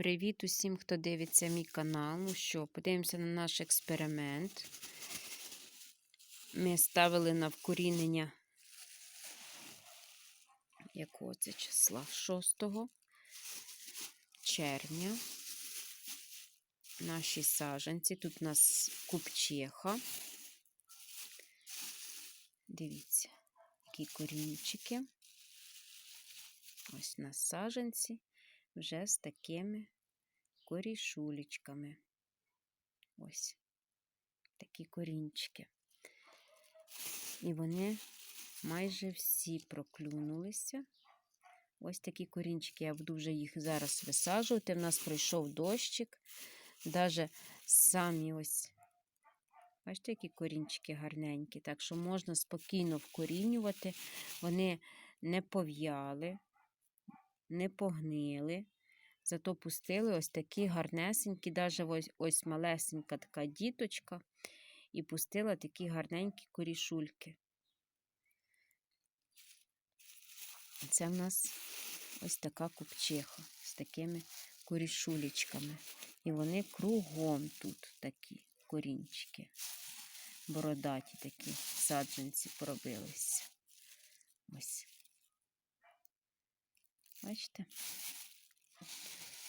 Привіт усім, хто дивиться мій канал. Ну що, подивимося на наш експеримент. Ми ставили на вкорінення якого це числа? 6 червня. Наші саженці. Тут у нас купчиха. Дивіться, які корінчики. Ось на саженці вже з такими корішулечками. Ось такі корінчики. І вони майже всі проклюнулися. Ось такі корінчики. Я буду вже їх зараз висаджувати. В нас пройшов дощик. Даже самі ось, бачите, які корінчики гарненькі. Так що можна спокійно вкорінювати. Вони не пов'яли, не погнили. Зато пустили ось такі гарнесенькі, навіть ось, ось малесенька така діточка, і пустила такі гарненькі корішульки. Це в нас ось така купчиха з такими корішулечками. І вони кругом тут такі корінчики. Бородаті такі саджанці поробилися. Ось. Бачите?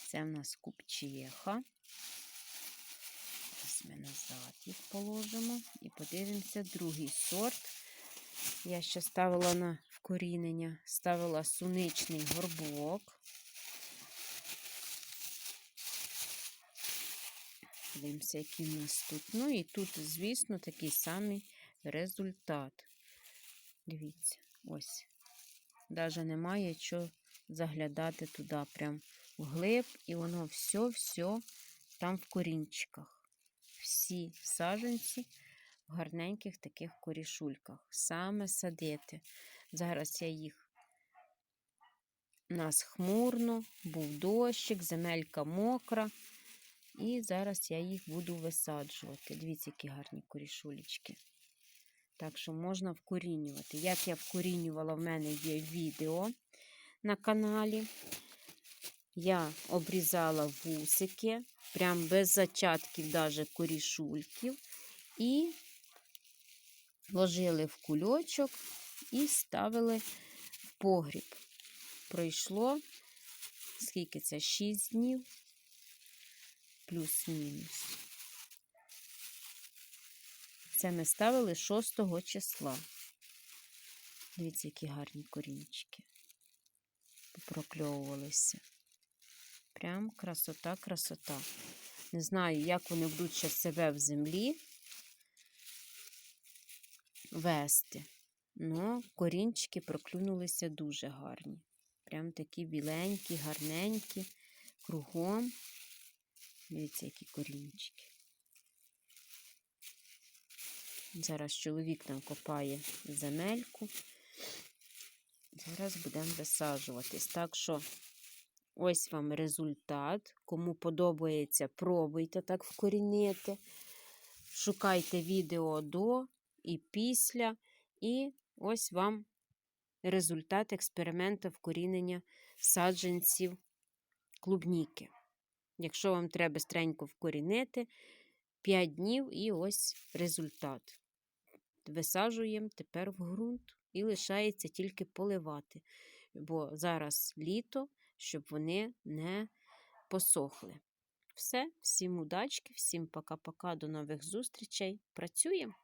Це в нас купчиха. Ось ми назад їх положимо і подивимося другий сорт. Я ще ставила на вкорінення, ставила суничний горбок. Дивимося, який в нас тут. Ну і тут, звісно, такий самий результат. Дивіться, ось. Навіть немає що заглядати туди, прям вглиб, і воно все-все там в корінчиках. Всі саженці в гарненьких таких корішульках. Саме садити. Зараз я їх. У нас хмурно, був дощик, земелька мокра. І зараз я їх буду висаджувати. Дивіться, які гарні корішулечки. Так що можна вкорінювати. Як я вкорінювала, в мене є відео на каналі. Я обрізала вусики, прям без зачатків, даже корішульків. І ложили в кульочок і ставили в погріб. Пройшло, скільки це? 6 днів, плюс-мінус. Це ми ставили 6 числа. Дивіться, які гарні корінчики. Попрокльовувалися. Прям красота, красота. Не знаю, як вони будуть ще себе в землі вести. Ну, корінчики проклюнулися дуже гарні. Прям такі біленькі, гарненькі, кругом. Дивіться, які корінчики. Зараз чоловік нам копає земельку. Зараз будемо висаджуватись. Так що, ось вам результат. Кому подобається, пробуйте так вкорінити. Шукайте відео до і після. І ось вам результат експерименту вкорінення саджанців клубніки. Якщо вам треба стренько вкорінити, 5 днів і ось результат. Висаджуємо тепер в ґрунт і лишається тільки поливати, бо зараз літо, щоб вони не посохли. Все, всім удачки, всім пока-пока, до нових зустрічей. Працюємо!